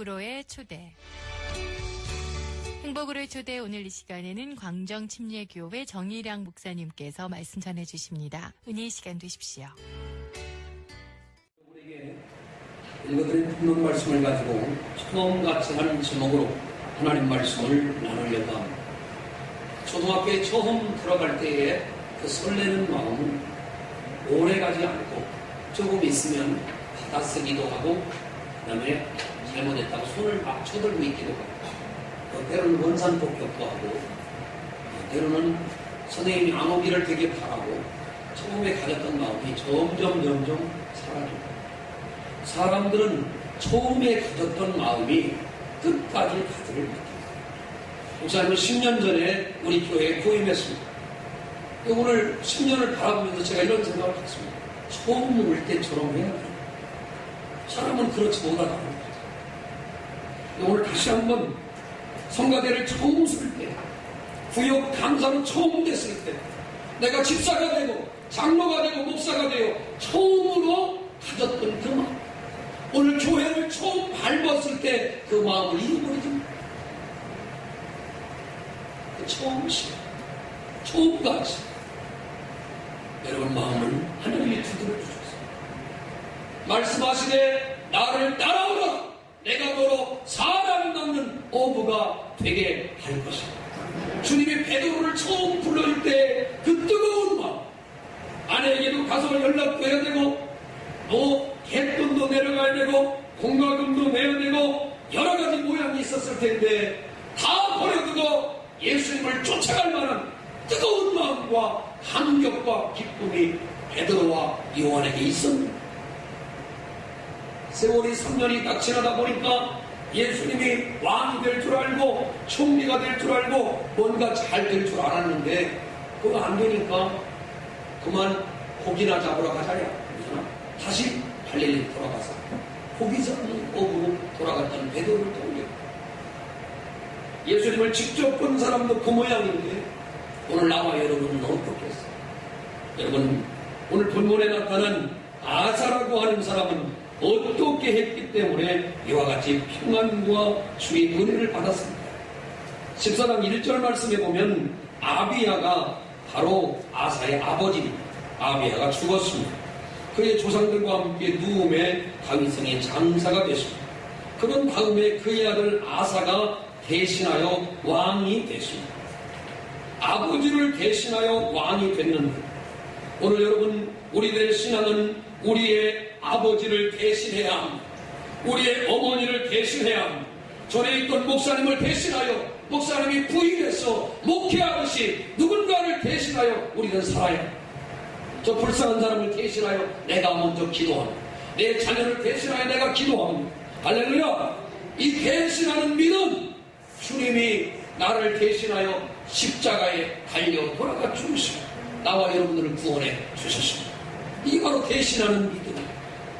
행복으로의 초대. 행복으로의 초대 오늘 이 시간에는 광정 침례교회 정일양 목사님께서 말씀 전해 주십니다. 은혜의 시간 되십시오. 우리에게 읽어드린 본문 말씀을 가지고 처음 같이 하는 제목으로 하나님 말씀을 나누려고 합니다. 초등학교에 처음 들어갈 때의 그 설레는 마음은 오래 가지 않고 조금 있으면 받아쓰기도 하고 그 다음에 잘못했다고 손을 막 쳐들고 있기도 하고 또 때로는 원산 폭격도 하고 또 때로는 선생님이 안 오기를 되게 바라고 처음에 가졌던 마음이 점점 점점 사라집니다. 사람들은 처음에 가졌던 마음이 끝까지 가지를 못합니다. 목사님은 10년 전에 우리 교회에 부임했습니다. 오늘 10년을 바라보면서 제가 이런 생각을 했습니다. 처음 올 때처럼 해야 돼요. 사람은 그렇지 못하다는 거죠. 오늘 다시 한번 성가대를 처음 쓸 때, 구역 강사로 처음 됐을 때, 내가 집사가 되고, 장로가 되고, 목사가 되어 처음으로 가졌던 그 마음. 오늘 교회를 처음 밟았을 때 그 마음을 잃어버리지 마. 그 처음 시간, 처음까지 여러분 마음을 하나님이 두드려 주셨어요. 말씀하시되 나를 따라오라. 내가 너로 사람 낳는 어부가 되게 할 것이다. 주님이 베드로를 처음 불러줄 때 그 뜨거운 마음 아내에게도 가서 연락도 해야 되고 또 갯돈도 내려가야 되고 공과금도 내야 되고 여러 가지 모양이 있었을 텐데 다 버려두고 예수님을 쫓아갈 만한 뜨거운 마음과 감격과 기쁨이 베드로와 요한에게 있었습니다. 세월이 3년이 딱 지나다 보니까 예수님이 왕이 될 줄 알고 총리가 될 줄 알고 뭔가 잘 될 줄 알았는데 그거 안 되니까 그만 고기나 잡으러 가자야. 다시 갈릴리 돌아가서 고기 잡는 업으로 돌아갔던 베드로를 떠올려. 예수님을 직접 본 사람도 그 모양인데 오늘 나와 여러분은 어떻겠어요? 여러분 오늘 본문에 나타난 아사라고 하는 사람은 어떻게 했기 때문에 이와 같이 평안과 주의 은혜를 받았습니다. 14장 1절 말씀에 보면 아비야가 바로 아사의 아버지입니다. 아비야가 죽었습니다. 그의 조상들과 함께 누움에 다윗성의 장사가 됐습니다. 그런 다음에 그의 아들 아사가 대신하여 왕이 됐습니다. 아버지를 대신하여 왕이 됐는데 오늘 여러분 우리들의 신앙은 우리의 아버지를 대신해야 합니다. 우리의 어머니를 대신해야 합니다. 전에 있던 목사님을 대신하여 목사님이 부임해서 목회하듯이 누군가를 대신하여 우리는 살아야 합니다. 저 불쌍한 사람을 대신하여 내가 먼저 기도합니다. 내 자녀를 대신하여 내가 기도합니다. 할렐루야! 이 대신하는 믿음, 주님이 나를 대신하여 십자가에 달려 돌아가 죽으시고 나와 여러분들을 구원해 주셨습니다. 이게 바로 대신하는 믿음.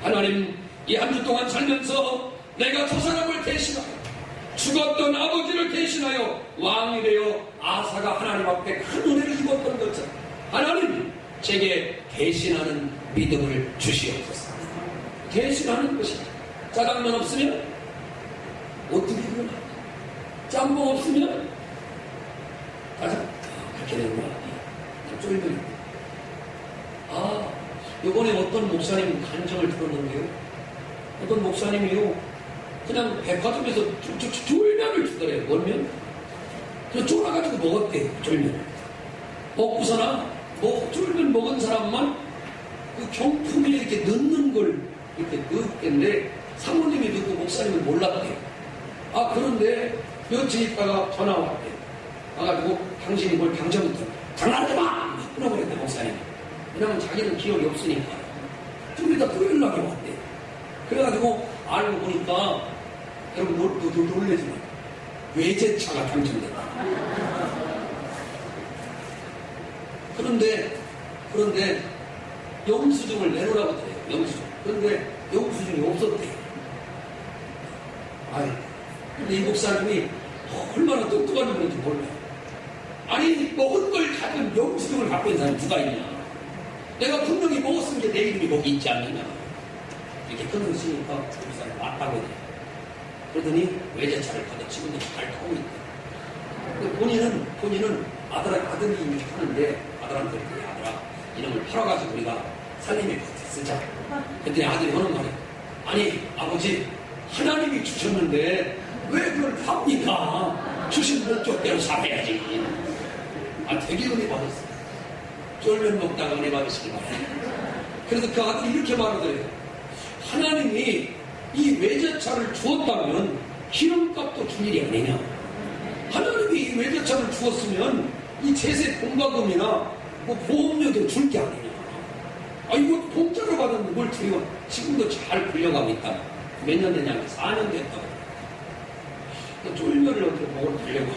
하나님, 이 한 주 동안 살면서 내가 저 사람을 대신하여 죽었던 아버지를 대신하여 왕이 되어 아사가 하나님 앞에 큰 은혜를 입었던 것처럼 하나님, 제게 대신하는 믿음을 주시옵소서. 대신하는 것이다. 짜장면 없으면 어떻게 그러나? 짬뽕 없으면 가자. 아, 그렇게 되는 거야. 아, 요번에 어떤 목사님 간증을 들었는데요. 어떤 목사님이요. 그냥 백화점에서 쫄면을 주더래요. 멀면. 그래서 쫄아가지고 먹었대요. 쫄면. 먹고서나 뭐 쫄면 먹은 사람만 그 경품에 이렇게 넣는 걸 이렇게 넣었겠는데 사모님이 넣고 목사님은 몰랐대요. 아, 그런데 며칠 있다가 전화 왔대요. 와가지고 당신이 뭘 당첨부터 장난하지 마! 끊어버렸대, 목사님. 왜냐면 자기는 기억이 없으니까. 좀 이따 토요일 날에 왔대. 그래가지고 알고 보니까 여러분 놀, 놀, 놀래지 마. 외제차가 당첨됐다. 그런데, 그런데 영수증을 내놓으라고 그래요. 영수증. 그런데 영수증이 없었대요. 아이, 근데 이 목사님이 얼마나 똑똑한 분인지 몰라요. 아니, 먹은 걸 가진 영수증을 갖고 있는 사람이 누가 있냐. 내가 분명히 먹었은 게내 이름이 거기 있지 않느냐. 이렇게 끊으시니까 목사님 맞다고 해요. 그러더니 외제차를 받아 지금도 잘 타고 있다. 본인은 본인은 아들 아들이 이미 하는데 아들한테 이렇게 아들아 이놈을 팔아가지고 우리가 살림에 쓰자. 그때 아들이 하는 말이 아니 아버지 하나님이 주셨는데 왜 그걸 팝니까? 주신 목적대로 살아야지. 아 되게 은혜 받았어. 쫄면 먹다가 은혜 받으시기 바랍니다. 그래서 그 아들이 이렇게 말하더래요. 하나님이 이 외제차를 주었다면 기름값도 줄 일이 아니냐. 하나님이 이 외제차를 주었으면 이 제세 공과금이나 뭐 보험료도 줄 게 아니냐. 아, 이거 공짜로 받았는데 뭘 드리고 지금도 잘 굴려가고 있다. 몇 년 되냐? 4년 됐다고. 그 쫄면을 어떻게 먹으러 달려고.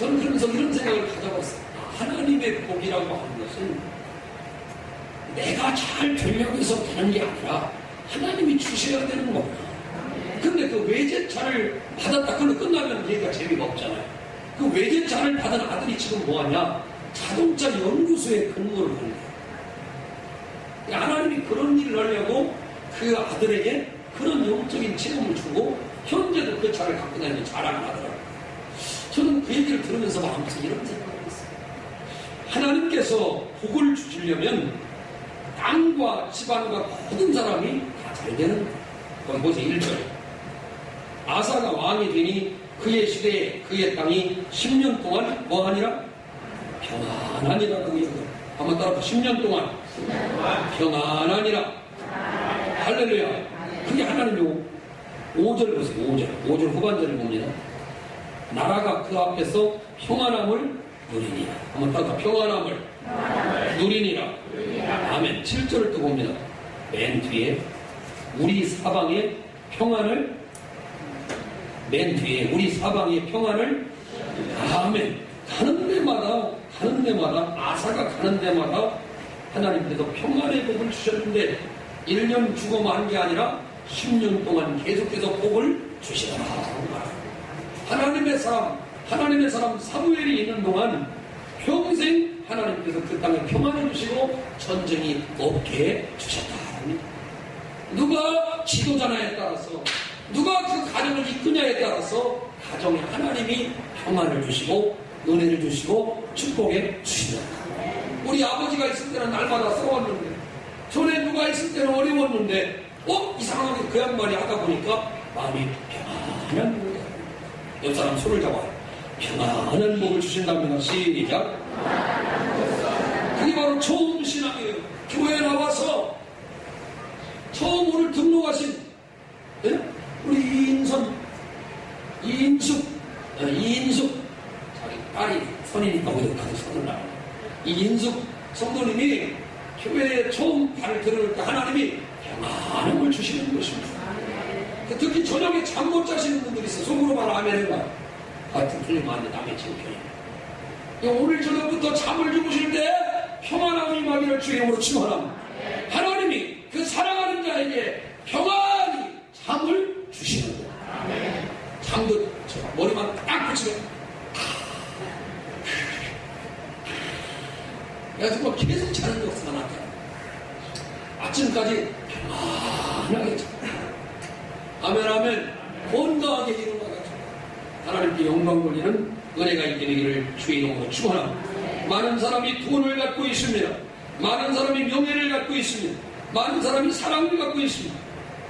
저는 그러면서 이런 생각을 가져봤어요. 아, 하나님의 복이라고 하는 것은 내가 잘 되려고 해서 되는 게 아니라 하나님이 주셔야 되는 거구나. 근데 그 외제차를 받았다. 그러면 끝나면 얘기가 재미가 없잖아요. 그 외제차를 받은 아들이 지금 뭐하냐? 자동차 연구소에 근무를 하는 거예요. 하나님이 그런 일을 하려고 그 아들에게 그런 영적인 체험을 주고 현재도 그 차를 갖고 다니는 자랑을 하더라고요. 저는 그 얘기를 들으면서 마음속에 이런 생각을 했어요. 하나님께서 복을 주시려면 땅과 집안과 모든 사람이 다 잘 되는. 거기 보세요. 1절. 아사가 왕이 되니 그의 시대에 그의 땅이 10년 동안 뭐하니라? 평안하니라 그 얘기가. 한번 따라서 10년 동안 평안하니라. 할렐루야. 그게 하나님의 5절 보세요. 5절. 5절 후반절을 봅니다. 나라가 그 앞에서 평안함을 누리니라. 한번 따라 평안함을 누리니라. 아멘. 7절을 또 봅니다. 맨 뒤에 우리 사방의 평안을 맨 뒤에 우리 사방의 평안을 아멘. 가는 데마다 가는 데마다 아사가 가는 데마다 하나님께서 평안의 복을 주셨는데 1년 주고 만게 아니라 10년 동안 계속해서 복을 주시더라. 하나님의 사람, 하나님의 사람 사무엘이 있는 동안 평생 하나님께서 그 땅에 평안을 주시고 전쟁이 없게 주셨다. 누가 지도자냐에 따라서 누가 그 가정을 이끄냐에 따라서 가정에 하나님이 평안을 주시고 은혜를 주시고 축복해 주신다. 우리 아버지가 있을 때는 날마다 싸웠는데 전에 누가 있을 때는 어려웠는데 어? 이상하게 그 양반이 하다 보니까 마음이 평안한 거예요. 옆 사람 손을 잡아 평안한 복을 주신답니다. 시작. 그게 바로 처음 신앙이에요. 교회에 나와서 처음 오늘 등록하신 예? 우리 이인선, 이인숙, 어, 이인숙 자기 딸이 선이니까 우리가 가서 선을 나가. 이인숙 성도님이 교회에 처음 발을 들을 때 하나님이 평안함을 주시는 것입니다. 그 특히 저녁에 잠 못 자시는 분들이 있어. 속으로 말 아멘 해봐. 같은 안 돼. 남의 창피해. 오늘 저녁부터 잠을 주무실 때 평안함이 임하기를 주의 이름으로 축원합니다. 하나님이 그 사랑하는 자에게 평안히 잠을 주시는 거예요. 잠도 저 머리만 딱 붙이면 내가 정말 계속 자는 역사가 나타나. 아침까지 평안하게 자. 아멘 아멘 건강하게 일어나가지고 하나님께 영광 돌리는 은혜가 되기를 주의 이름으로 축원합니다. 많은 사람이 돈을 갖고 있습니다. 많은 사람이 명예를 갖고 있습니다. 많은 사람이 사랑을 갖고 있습니다.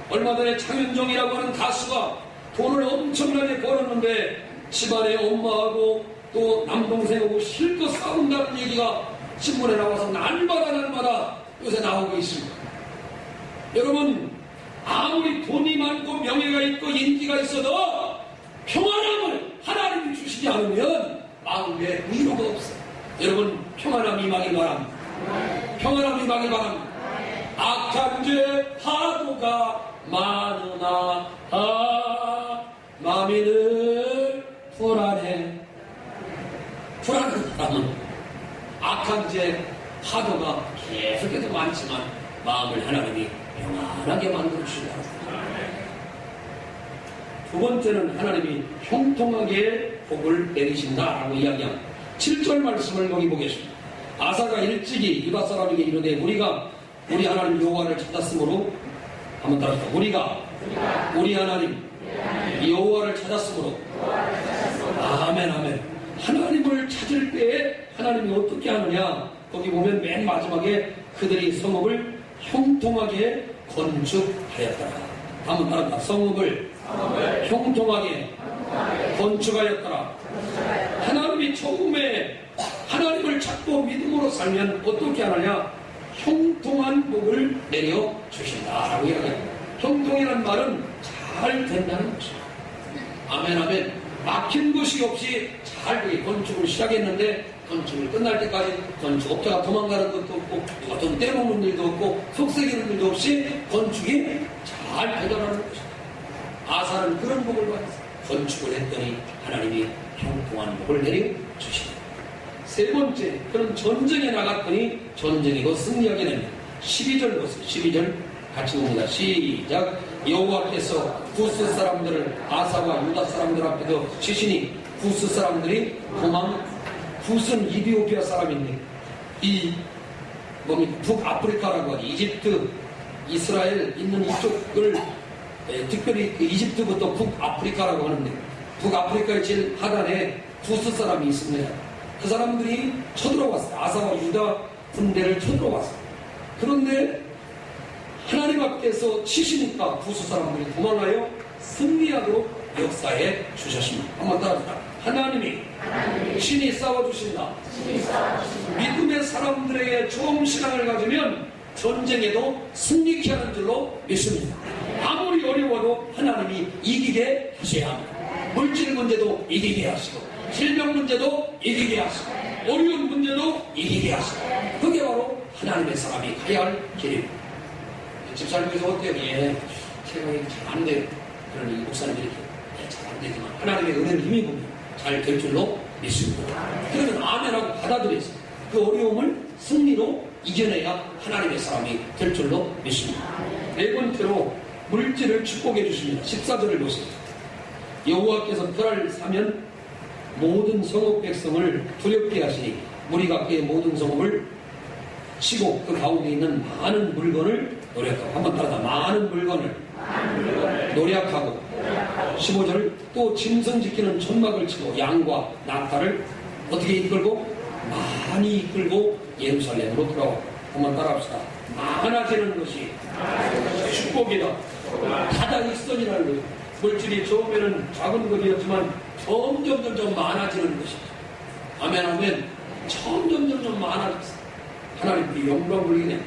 얼마 전에 장윤정이라고 하는 가수가 돈을 엄청나게 벌었는데 집안에 엄마하고 또 남동생하고 실컷 싸운다는 얘기가 신문에 나와서 날마다 날마다 요새 나오고 있습니다. 여러분 아무리 돈이 많고 명예가 있고 인기가 있어도 평안함을 하나님이 주시지 않으면 마음에 위로가 없어요. 여러분 평안함이 임하길 바랍니다. 평안함이 임하길 바랍니다. 악한 죄 파도가 많으나 아 마음이 늘 불안해 불안한 사람은 악한 죄 파도가 계속해서 많지만 마음을 하나님이 평안하게 만들어 주신다. 두 번째는 하나님이 형통하게 복을 내리신다라고 이야기합니다. 7절 말씀을 거기 보겠습니다. 아사가 일찍이 유다 사람에게 이르되 우리가 우리 하나님 여호와를 찾았으므로 한번 따라합시다. 우리가 우리 하나님 여호와를 찾았으므로 아멘 아멘 하나님을 찾을 때에 하나님이 어떻게 하느냐 거기 보면 맨 마지막에 그들이 성읍을 형통하게 건축하였더라 한번 따라합니다. 성읍을 형통하게 건축하였더라 하나님이 처음에 하나님을 찾고 믿음으로 살면 어떻게 하느냐 형통한 복을 내려 주신다라고 이야기합니다. 형통이라는 말은 잘 된다는 것입니다. 아멘 아멘 막힌 것이 없이 잘 건축을 시작했는데 건축을 끝날 때까지 건축업자가 도망가는 것도 없고 돈 떼먹는 일도 없고 속색이는 일도 없이 건축이 잘 되더라는 것입니다. 아사는 그런 복을 받았어요. 건축을 했더니 하나님이 형통한 복을 내려 주십니다. 세 번째, 그런 전쟁에 나갔더니 전쟁이고 승리하게 됩니다. 12절 보세요. 12절 같이 봅니다. 시작. 여호와께서 구스 사람들을 아사와 유다 사람들 앞에도 치시니 구스 사람들이 도망 구스는 이디오피아 사람인데 이 뭡니까 북아프리카라고 하니 이집트 이스라엘 있는 이쪽을 에, 특별히 그 이집트부터 북아프리카라고 하는데 북아프리카의 제일 하단에 구스 사람이 있습니다. 그 사람들이 쳐들어왔어요. 아사와 유다 군대를 쳐들어왔어요. 그런데 하나님 앞에서 치시니까 구스 사람들이 도망가요. 승리하도록 역사에 주셨습니다. 한번 따라합시다. 하나님이 신이 싸워주신다. 믿음의 사람들에게 좋은 신앙을 가지면 전쟁에도 승리케 하는 줄로 믿습니다. 아무리 어려워도 하나님이 이기게 하셔야 합니다. 물질 문제도 이기게 하시고 질병 문제도 이기게 하시고 어려운 문제도 이기게 하시고 그게 바로 하나님의 사람이 가야 할 길입니다. 집사님께서 어때요? 예, 제가 잘안 돼요. 그러니 목사님들이 예, 잘안 되지만 하나님의 은혜를 힘입으면 잘 될 줄로 믿습니다. 그러면 아멘하고 받아들여서 그 어려움을 승리로 이겨내야 하나님의 사람이 될 줄로 믿습니다. 네 번째로 물질을 축복해 주십니다. 14절을 보세요. 여호와께서 그날 사면 모든 성읍 백성을 두렵게 하시니 우리가 그의 모든 성읍을 치고 그 가운데 있는 많은 물건을 노력하고 한번 따라다 많은 물건을 노력하고 15절 또 짐승 지키는 천막을 치고 양과 낙타를 어떻게 이끌고? 많이 이끌고 예루살렘으로 돌아와. 한번 따라합시다. 많아지는 것이 축복이다. 다다익선이라는 거예요 물질이 처음에는 작은 것이었지만 점점 점점 많아지는 것이죠. 아멘 아멘. 점점 점점 많아졌어. 하나님께 영광 돌리네.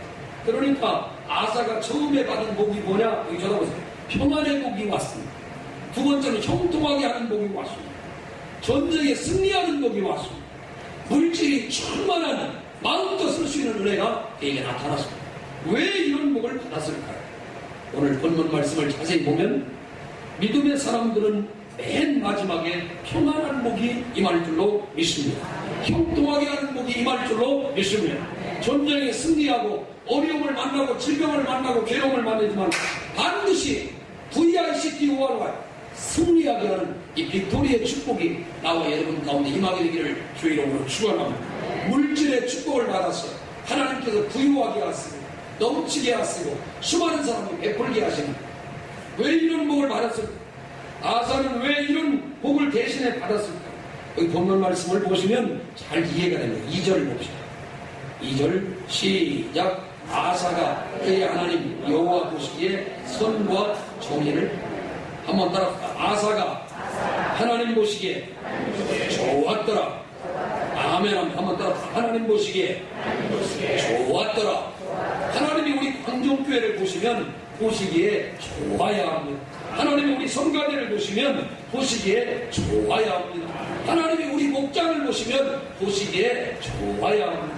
그러니까 아사가 처음에 받은 복이 뭐냐? 여기 쳐다보세요. 평안의 복이 왔습니다 두 번째는 형통하게 하는 복이 왔습니다 전쟁에 승리하는 복이 왔습니다 물질이 충만한 마음껏 쓸 수 있는 은혜가 그에게 나타났습니다 왜 이런 복을 받았을까요 오늘 본문 말씀을 자세히 보면 믿음의 사람들은 맨 마지막에 평안한 복이 임할 줄로 믿습니다. 형통하게 하는 복이 임할 줄로 믿습니다. 전쟁에 승리하고 어려움을 만나고 질병을 만나고 괴로움을 만나지만 반드시 VICTO로 와요. 승리하게 하는 이 빅토리의 축복이 나와 여러분 가운데 임하게 되기를 주 이름으로 축원합니다. 물질의 축복을 받았어요. 하나님께서 부유하게 하시고 넘치게 하시고 수많은 사람이 베풀게 하시는 왜 이런 복을 받았을까? 아사는 왜 이런 복을 대신에 받았을까? 여기 본문 말씀을 보시면 잘 이해가 됩니다. 2절 봅시다. 2절 시작 아사가 그의 하나님 여호와 보시기에 선과 정의를 한번 따라합시다. 아사가 하나님 보시기에 좋았더라. 아멘 한번 따라합시다. 하나님 보시기에 좋았더라. 하나님이 우리 광종교회를 보시면 보시기에 좋아야 합니다. 하나님이 우리 성가대를 보시면 보시기에 좋아야 합니다. 하나님이 우리 목장을 보시면 보시기에 좋아야 합니다.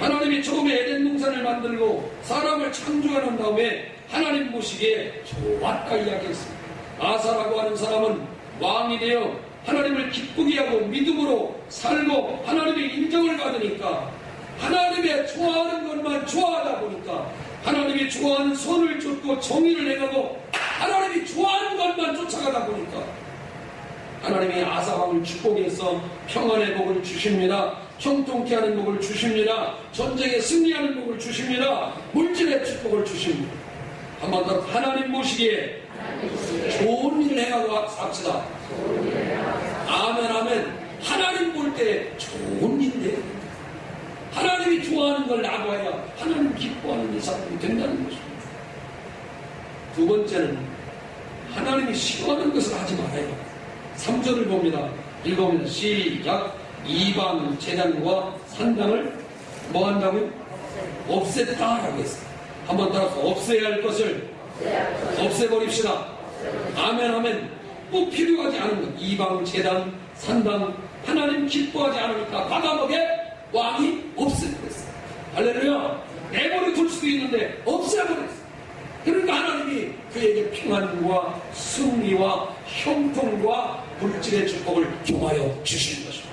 하나님이 처음에 에덴 동산을 만들고 사람을 창조하는 다음에 하나님 보시기에 좋았다 이야기했습니다. 아사라고 하는 사람은 왕이 되어 하나님을 기쁘게 하고 믿음으로 살고 하나님의 인정을 받으니까 하나님의 좋아하는 것만 좋아하다 보니까 하나님이 좋아하는 선을 쫓고 정의를 행하고 하나님이 좋아하는 것만 쫓아가다 보니까 하나님이 아사왕을 축복해서 평안의 복을 주십니다. 형통케 하는 복을 주십니다. 전쟁에 승리하는 복을 주십니다. 물질의 축복을 주십니다. 한번 더 하나님 보시기에 좋은 일을 해가고 삽시다. 아멘, 아멘. 하나님 볼 때 좋은 일인데 하나님이 좋아하는 걸 나도 해야 하나님 기뻐하는 이 사람이 된다는 것입니다. 두 번째는 하나님이 싫어하는 것을 하지 말아요. 3절을 봅니다. 읽어봅니다. 시작. 이방 재단과 산당을 뭐 한다고요? 없앴다라고 했어요. 한번 따라서 없애야 할 것을 없애버립시다. 아멘, 아멘. 꼭 필요하지 않은 것. 이방, 재단, 산당, 하나님 기뻐하지 않으니까 과감하게 왕이 없애버렸어요. 할렐루야. 내버려 둘 수도 있는데 없애버렸어요. 그러니까 하나님이 그에게 평안과 승리와 형통과 물질의 축복을 경하여 주시는 것입니다.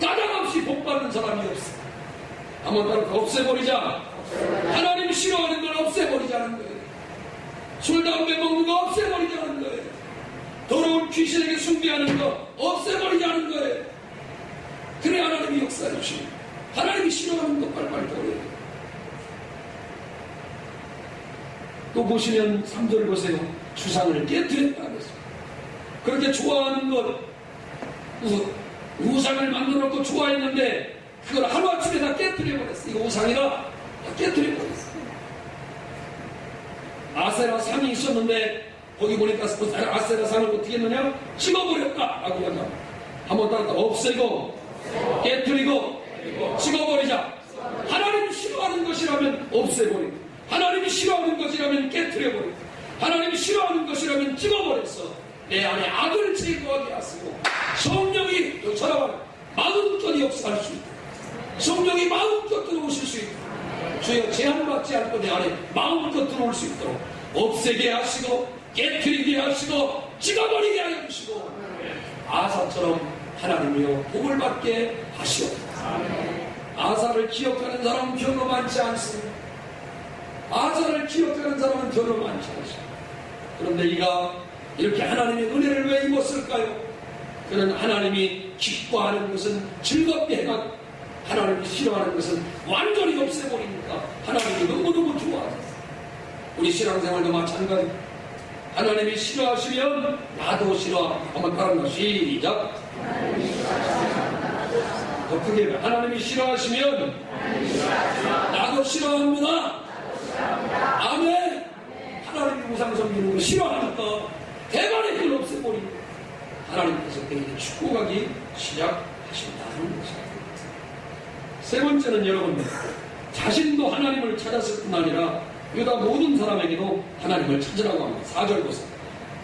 까닭 없이 복받는 사람이 없어. 한번 따로 없애버리자. 하나님이 싫어하는 걸 없애버리자는 거예요. 술, 담배 먹는 거 없애버리자는 거예요. 더러운 귀신에게 숭배하는 거 없애버리자는 거예요. 그래 하나님이 역사해 주시고 하나님이 싫어하는 거 빨리빨리 버려요. 또 보시면 3절 보세요. 주상을 깨뜨렸다 그랬어요. 그렇게 좋아하는 것, 우, 우상을 만들어 놓고 좋아했는데 그걸 하루아침에 다 깨뜨려 버렸어. 이거 우상이라 다 깨뜨려 버렸어. 아세라 상이 있었는데 거기 보니까 아세라 상을 어떻게 했느냐? 찍어버렸다. 라고 한다. 한번 따라 없애고 깨뜨리고 찍어버리자. 하나님이 싫어하는 것이라면 없애버리고 하나님이 싫어하는 것이라면 깨뜨려버리고 하나님이 싫어하는 것이라면 찍어버렸어. 내 안에 악을 제거하게 하시고 성령이 쳐다봐 마음껏 역사할 수 있다. 성령이 마음껏 들어오실 수 있다. 주여 제한받지 않고 내 안에 마음껏 들어올 수 있도록 없애게 하시고 깨뜨리게 하시고 찍어버리게 하여 주시고 아사처럼 하나님이여 복을 받게 하시옵소서. 아사를 기억하는 사람은 별로 많지 않습니다. 아사를 기억하는 사람은 별로 많지 않습니다. 그런데 이가 이렇게 하나님의 은혜를 왜 입었을까요? 그는 하나님이 기뻐하는 것은 즐겁게 해가 하나님이 싫어하는 것은 완전히 없애버리니까 하나님이 너무너무 좋아하셨어요. 우리 신앙생활도 마찬가지. 하나님이 싫어하시면 나도 싫어. 한번 따라합니다. 시작. 더 크게 하나님이 싫어하시면 나도 싫어합니다. 아멘. 하나님이 우상 섬기는 걸 싫어하니까 대만의 길 없애버리고 하나님께서 그에게 축복하기 시작하신다는 것입니다. 세 번째는 여러분 자신도 하나님을 찾았을 뿐 아니라 유다 모든 사람에게도 하나님을 찾으라고 합니다. 4절 보세요.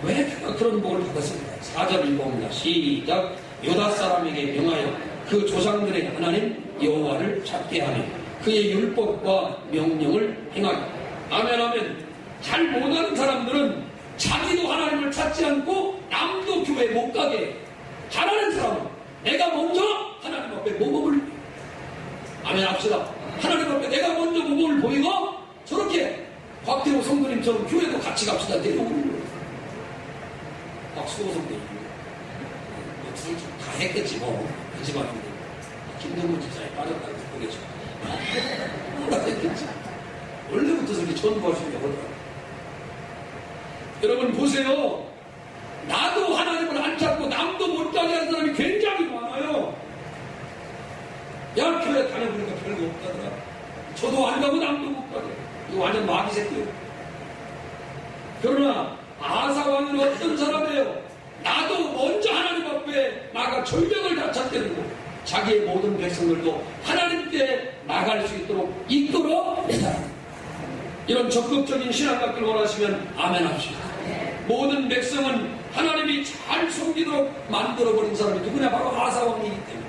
왜 그가 그런 복을 받았습니까? 4절 읽어봅니다. 시작. 유다 사람에게 명하여 그 조상들의 하나님 여호와를 찾게 하며 그의 율법과 명령을 행하게. 아멘 아멘. 잘 못하는 사람들은 자기도 하나님을 찾지 않고 남도 교회 못 가게. 잘하는 사람은 내가 먼저 하나님 앞에 모범을 아멘 합시다. 하나님 앞에 내가 먼저 모범을 보이고 저렇게 박태호 성도님처럼 교회도 같이 갑시다. 내려오는 거예요. 박수호 성도님. 둘다 했겠지 뭐. 그 집안인데. 김동문 집사에 빠졌다고 그러겠죠. 뭐라 했겠지. 원래부터 저렇게 전부하시려고 하더라고요. 여러분 보세요. 나도 하나님을 안 찾고 남도 못 가게 하는 사람이 굉장히 많아요. 야, 교회 다녀보니까 별거 없다더라. 저도 안 가고 남도. 이거 완전 마귀 새끼예요. 그러나 아사왕은 어떤 사람이에요? 나도 먼저 하나님 앞에 나가 절벽을 다 찾게 되고 자기의 모든 백성들도 하나님께 나갈 수 있도록 이끌어내다. 이런 적극적인 신앙 갖기를 원하시면 아멘 합시다. 모든 백성은 하나님이 잘 섬기도록 만들어버린 사람이 누구냐? 바로 아사왕이기 때문에.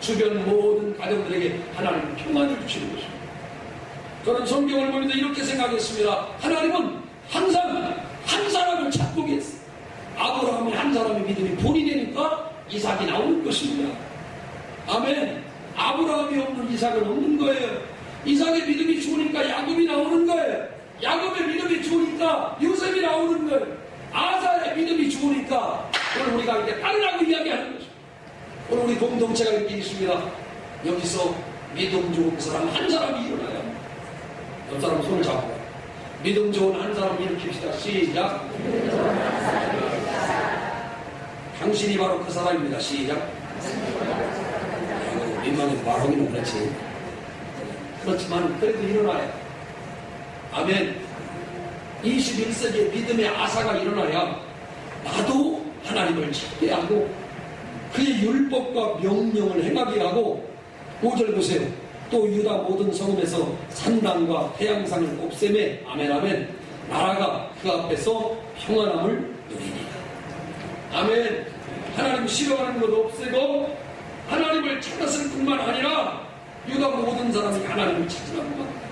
주변 모든 가정들에게 하나님 평안을 주시는 것입니다. 저는 성경을 보면서 이렇게 생각했습니다. 하나님은 항상 한 사람을 찾고 계세요. 아브라함의 한 사람의 믿음이 본이 되니까 이삭이 나오는 것입니다. 아멘. 아브라함이 없는 이삭은 없는 거예요. 이삭의 믿음이 좋으니까 야곱이 나오는 거예요. 야곱의 믿음이 좋으니까 요셉이 나오는 거예요. 아사의 믿음이 좋으니까 오늘 우리가 이렇게 딸라고 이야기하는 거죠. 오늘 우리 공동체가 이렇게 있습니다. 여기서 믿음 좋은 사람 한 사람이 일어나요. 옆 사람 손을 잡고 믿음 좋은 한 사람 일으킵시다. 시작. 당신이 바로 그 사람입니다. 시작. 민망해서 말하기는 그렇지. 그렇지만 그래도 일어나야. 아멘. 21세기의 믿음의 아사가 일어나야 나도 하나님을 찾게 하고 그의 율법과 명령을 행하게 하고 5절 보세요. 또 유다 모든 성읍에서 산당과 태양상을 없애매 아멘 아멘 나라가 그 앞에서 평안함을 누리니라. 아멘. 하나님 싫어하는 것 없애고 하나님을 찾았을 뿐만 아니라 유다 모든 사람이 하나님을 찾으라고 합니다.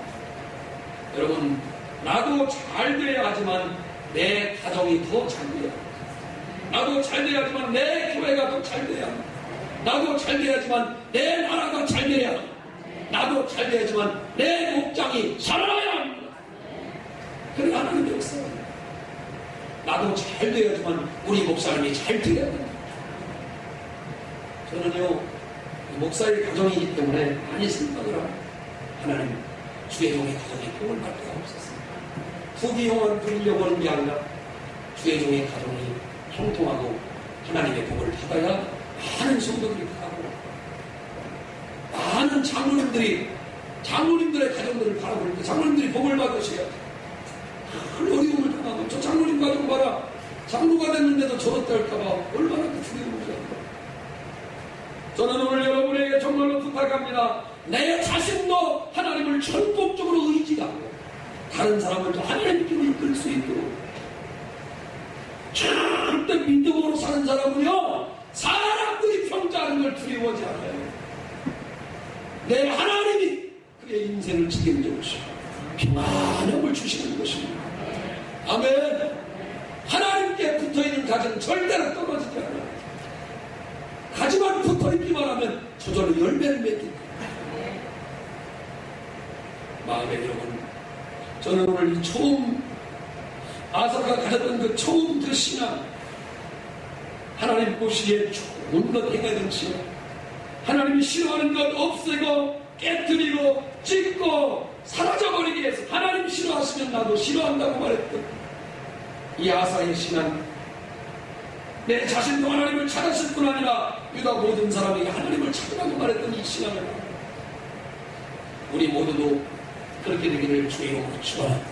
여러분 나도 잘 돼야 하지만 내 가정이 더 잘 돼야 합니다. 나도 잘 돼야지만 내 교회가 더 잘 돼야 합니다. 나도 잘 돼야지만 내 나라가 잘 돼야 합니다. 나도 잘 돼야지만 내 목장이 살아나야 합니다. 그래 하나님의 역사입니다. 나도 잘 돼야지만 우리 목사님이 잘 돼야 합니다. 저는요 목사의 가정이기 때문에 많이 생각을 하고 하나님 주의 종의 가정에 복을 수 없었습니다. 부귀영화를 누리려고 하는 게 아니라 주의 종의 가정이 형통하고 하나님의 복을 받아야 많은 성도들이 많은 장로님들이 장로님들의 가정들을 바라볼 때 장로님들이 복을 받으셔야 큰 어려움을 당하고 저 장로님 가정 봐라. 장로가 됐는데도 저렇다 할까봐 얼마나 그 잡고 저는 오늘 여러분에게 정말로 부탁합니다. 내 자신도 하나님을 전폭적으로 의지하고 다른 사람을 또 하나님께로 이끌 수 있도록 절대 믿음으로 사는 사람은요, 사람들이 평가하는 걸 두려워하지 않아요. 내 하나님이 그의 인생을 책임져 주시고, 평안함을 주시는 것입니다. 아멘. 하나님께 붙어 있는 가정은 절대로 떨어지지 않아요. 가지만 붙어 있기만 하면 저절로 열매를 맺기 마음에 여러분, 저는 오늘 이 처음 아사가 가졌던 그 처음 그 신앙 하나님 보시기에 좋은 것 될지요 하나님이 싫어하는 것 없애고 깨뜨리고 찢고 사라져버리게 해서 하나님 싫어하시면 나도 싫어한다고 말했던 이 아사의 신앙 내 자신도 하나님을 찾았을 뿐 아니라 유다 모든 사람에게 하나님을 찾으라고 말했던 이 신앙을 우리 모두도 그렇게 되기를 주의 이름으로 축원합니다.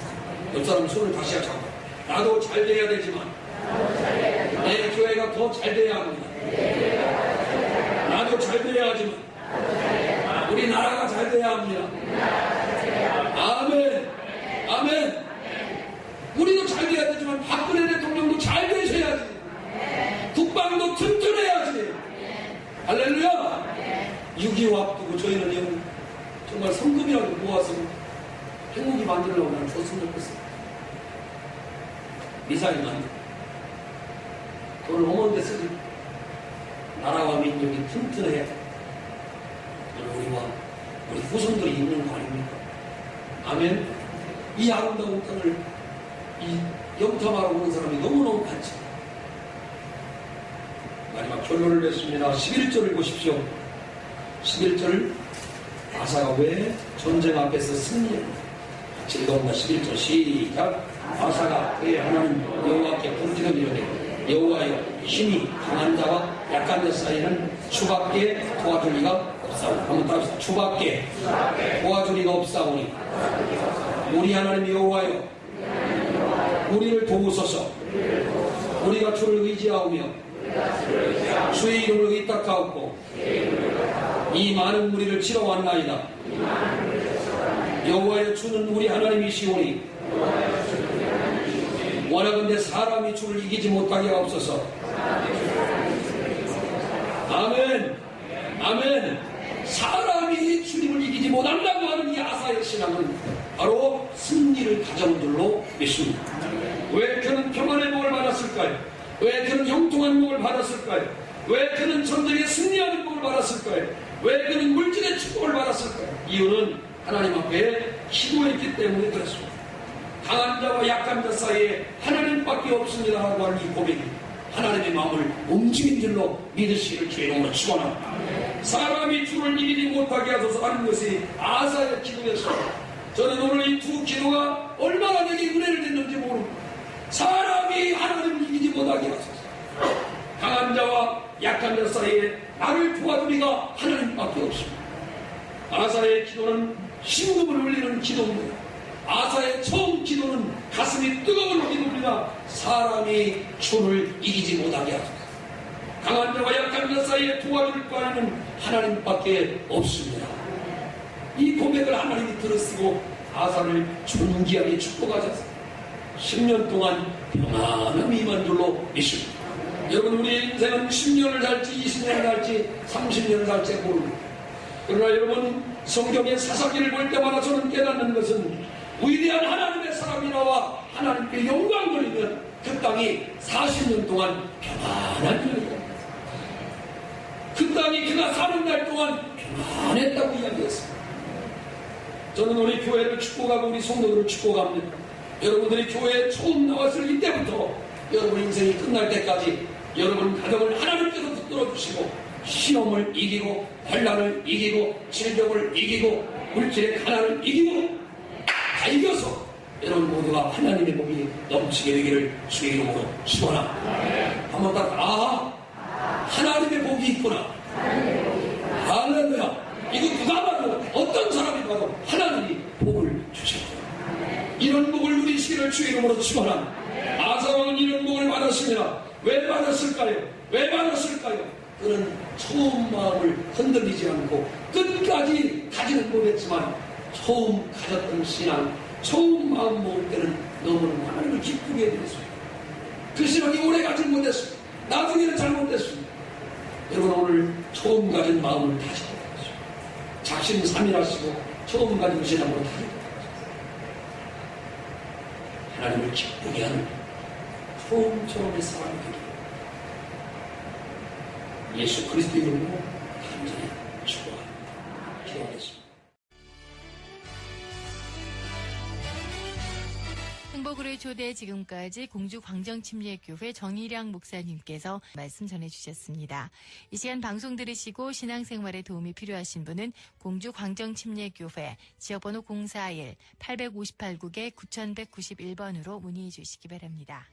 옆 사람 손을 다시 잡고 나도 잘 돼야 되지만 내 교회가 더 잘 돼야 합니다. 잘 돼야 하지만 우리 나라가 잘 돼야 합니다. 아멘. 아멘. 우리도 잘 돼야 되지만 박근혜 대통령도 잘 되셔야지. 국방도 튼튼해야지. 할렐루야. 6.25 앞두고 저희는 정말 성금이라도 모아서 행복이 만들려고 나는 줬으면 좋겠어요. 미사일 만들. 돈을 어머니데 쓰지. 나라와 민족이 튼튼해야 오늘 우리와 우리 후손들이 있는 거 아닙니까? 아멘. 이 아름다운 땅을 이 영탐하러 오는 사람이 너무너무 많지. 마지막 결론을 냈습니다. 11절을 보십시오. 11절 아사가 왜 전쟁 앞에서 승리했는가? 즐거운가 11절 시작 아사가 그의 하나님 여호와께 부르짖어 이르되 여호와여 힘이 강한 자와 약한 자 사이에는 주밖에 도와줄 리가 없사오니 한번 따라합시다. 주밖에 도와줄 리가 없사오니 우리 하나님 여호와여 우리를 도우소서 우리가 주를 의지하오며 주의 이름을 의탁하옵고 이 많은 무리를 치러 왔나이다. 여호와여 주는 우리 하나님이시오니 원하건대 사람이 주를 이기지 못하게 하옵소서 아멘 아멘 사람이 주님을 이기지 못한다고 하는 이 아사의 신앙은 바로 승리를 가져온 줄로 믿습니다 왜 그는 평안의 복을 받았을까요? 왜 그는 형통한 복을 받았을까요? 왜 그는 전쟁에 승리하는 복을 받았을까요? 왜 그는 물질의 축복을 받았을까요? 이유는 하나님 앞에 기도했기 때문에 그렇습니다. 강한 자와 약한 자 사이에 하나님밖에 없습니다라고 하는 이 고백이 하나님의 마음을 움직인 줄로 믿으시기를 주의 이름으로 축원합니다. 사람이 주를 이기지 못하게 하소서 하는 것이 아사의 기도였습니다. 저는 오늘 이 두 기도가 얼마나 내게 은혜를 줬는지 모릅니다. 사람이 하나님을 이기지 못하게 하소서. 강한 자와 약한 자 사이에 나를 도와주리가 하나님밖에 없습니다. 아사의 기도는 심금을 울리는 기도입니다. 아사의 처음 기도는 가슴이 뜨거운 기도입니다. 사람이 주를 이기지 못하게 하소서. 강한 자와 약한 자 사이에 도와줄 바에는 하나님밖에 없습니다. 이 고백을 하나님이 들으시고 아사를 존귀하게 축복하셨습니다. 10년 동안 평안함이 임한 줄로 믿습니다. 여러분 우리의 인생은 10년을 살지 20년을 살지 30년을 살지 모릅니다. 그러나 여러분 성경의 사사기를 볼 때마다 저는 깨닫는 것은 위대한 하나님의 사람이 나와 하나님께 영광 돌리면 그 땅이 40년 동안 평안한 일이다. 그 땅이 그가 사는 날 동안 평안했다고 이야기했습니다. 저는 우리 교회를 축복하고 우리 성도들을 축복합니다. 여러분들이 교회에 처음 나왔을 이때부터 여러분 인생이 끝날 때까지 여러분 가정을 하나님께서 붙들어 주시고 시험을 이기고 환란을 이기고 질병을 이기고 물질의 가난을 이기고 다 이겨서 여러분 모두가 하나님의 복이 넘치게 되기를 주의 이름으로 축원합니다. 한번 딱 아, 하나님의 복이 있구나. 할렐루야. 이거 누가 봐도 어떤 사람이 봐도 하나님이 복을 주셨구나. 이런 복을 누리시기를 주의 이름으로 축원합니다. 아사왕은 이런 복을 받았습니다. 왜 받았을까요? 왜 받았을까요? 그는 처음 마음을 흔들리지 않고 끝까지 가지는 못했지만 처음 가졌던 신앙, 처음 마음 먹을 때는 너무나 하나님을 기쁘게 해드렸습니다. 그 신앙이 오래 가지 못했습니다. 나중에는 잘못됐습니다. 여러분 오늘 처음 가진 마음을 다시 돌아가시고 작심 삼일하시고 처음 가진 신앙으로 다시 돌아가시고 하나님을 기쁘게 하는 처음 처음의 사람이 되기를 예수 그리스도 이름으로 간절히 행복으로의 초대 지금까지 공주 광정침례교회 정일양 목사님께서 말씀 전해주셨습니다. 이 시간 방송 들으시고 신앙생활에 도움이 필요하신 분은 공주 광정침례교회 지역번호 041 858국에 9191번으로 문의해 주시기 바랍니다.